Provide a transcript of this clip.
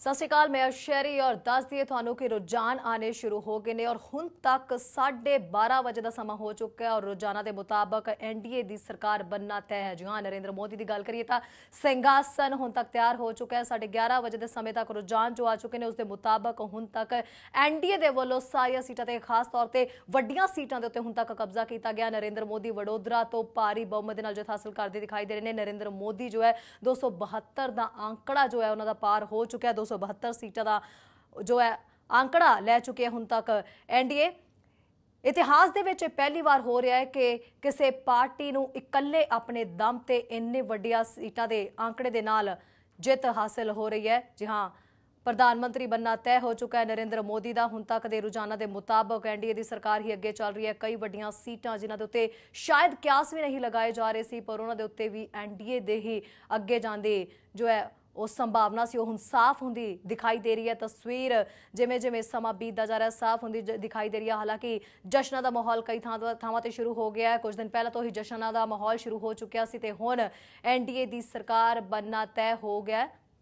ਸਤਿ ਸ਼੍ਰੀ ਅਕਾਲ, ਮੈਂ ਸ਼ਹਿਰੀ ਔਰ ਦੱਸ ਦਈਏ ਤੁਹਾਨੂੰ ਕਿ ਰੁਝਾਨ ਆਨੇ ਸ਼ੁਰੂ ਹੋ ਗਏ ਨੇ ਔਰ ਹੁਣ ਤੱਕ 12:30 ਵਜੇ ਦਾ ਸਮਾਂ ਹੋ ਚੁੱਕਾ ਹੈ ਔਰ ਰੋਜ਼ਾਨਾ ਦੇ ਮੁਤਾਬਕ ਐਨਡੀਏ ਦੀ ਸਰਕਾਰ ਬੰਨਾ ਤੈਅ ਹੈ। ਜੀ ਹਾਂ, ਨਰਿੰਦਰ ਮੋਦੀ ਦੀ ਗੱਲ ਕਰੀਏ ਤਾਂ ਸਿੰਘਾਸਨ ਹੁਣ ਤੱਕ ਤਿਆਰ ਹੋ ਚੁੱਕਾ ਹੈ। 11:30 ਵਜੇ ਦੇ ਸਮੇਂ ਤੱਕ ਰੁਝਾਨ ਜੋ ਆ ਚੁੱਕੇ ਨੇ, ਉਸ ਦੇ ਮੁਤਾਬਕ ਹੁਣ ਤੱਕ ਐਨਡੀਏ ਦੇ ਵੱਲੋਂ ਸਾਰੀਆਂ ਸੀਟਾਂ ਤੇ ਖਾਸ ਤੌਰ ਤੇ ਵੱਡੀਆਂ ਸੀਟਾਂ ਦੇ ਉੱਤੇ ਹੁਣ ਤੱਕ ਕਬਜ਼ਾ ਕੀਤਾ ਗਿਆ। ਨਰਿੰਦਰ ਮੋਦੀ ਵਡੋਦਰਾ ਤੋਂ ਭਾਰੀ ਬਹੁਮਤ ਦੇ ਨਾਲ ਜਿੱਤ ਹਾਸਲ ਕਰਦੇ ਦਿਖਾਈ ਦੇ ਰਹੇ ਨੇ। ਨਰਿੰਦਰ ਮੋਦੀ ਜੋ ਹੈ 272 ਦਾ ਅੰਕੜਾ ਜੋ ਹੈ, ਉਹਨਾਂ ਦਾ ਪਾਰ ਹੋ ਚੁੱਕਿਆ। ਹੈ 272 ਸੀਟਾਂ ਦਾ ਜੋ ਹੈ ਅੰਕੜਾ ਲੈ ਚੁੱਕੇ ਹੁਣ ਤੱਕ ਐਨਡੀਏ ਇਤਿਹਾਸ ਦੇ ਵਿੱਚ ਇਹ ਪਹਿਲੀ ਵਾਰ ਹੋ ਰਿਹਾ ਹੈ ਕਿ ਕਿਸੇ ਪਾਰਟੀ ਨੂੰ ਇਕੱਲੇ ਆਪਣੇ ਦਮ ਤੇ ਇੰਨੇ ਵੱਡੀਆਂ ਸੀਟਾਂ ਦੇ ਅੰਕੜੇ ਦੇ ਨਾਲ ਜਿੱਤ ਹਾਸਲ ਹੋ ਰਹੀ ਹੈ। ਜੀ ਹਾਂ, ਪ੍ਰਧਾਨ ਮੰਤਰੀ ਬੰਨਾ ਤੈਅ ਹੋ ਚੁੱਕਾ ਹੈ ਨਰਿੰਦਰ ਮੋਦੀ ਦਾ। ਹੁਣ ਤੱਕ ਦੇ ਰੁਝਾਨਾਂ ਦੇ ਮੁਤਾਬਕ ਐਨਡੀਏ ਦੀ ਸਰਕਾਰ ਹੀ ਅੱਗੇ ਚੱਲ ਰਹੀ ਹੈ। ਕਈ ਵੱਡੀਆਂ ਸੀਟਾਂ ਜਿਨ੍ਹਾਂ ਦੇ ਉੱਤੇ ਸ਼ਾਇਦ ਕਿਆਸ ਵੀ ਨਹੀਂ ਲਗਾਏ ਜਾ ਰਹੇ ਸੀ, ਪਰ ਉਹਨਾਂ ਦੇ ਉੱਤੇ ਵੀ ਐਨਡੀਏ ਦੇ ਹੀ ਅੱਗੇ ਜਾਂਦੇ ਜੋ ਹੈ ਉਹ ਸੰਭਾਵਨਾ ਸੀ, ਉਹ ਹੁਣ ਸਾਫ਼ ਹੁੰਦੀ ਦਿਖਾਈ ਦੇ ਰਹੀ ਹੈ। ਤਸਵੀਰ ਜਿਵੇਂ ਜਿਵੇਂ ਸਮਾਂ ਬੀਤਦਾ ਜਾ ਰਿਹਾ, ਸਾਫ਼ ਹੁੰਦੀ ਦਿਖਾਈ ਦੇ ਰਹੀ ਹੈ। ਹਾਲਾਂਕਿ ਜਸ਼ਨਾਂ ਦਾ ਮਾਹੌਲ ਕਈ ਥਾਂ ਥਾਵਾਂ ਤੇ ਸ਼ੁਰੂ ਹੋ ਗਿਆ ਹੈ। ਕੁਝ ਦਿਨ ਪਹਿਲਾਂ ਤੋਂ ਹੀ ਜਸ਼ਨਾਂ ਦਾ ਮਾਹੌਲ ਸ਼ੁਰੂ ਹੋ ਚੁੱਕਿਆ ਸੀ ਤੇ ਹੁਣ ਐਨਡੀਏ ਦੀ ਸਰਕਾਰ ਬੰਨਾ ਤੈਅ ਹੋ ਗਿਆ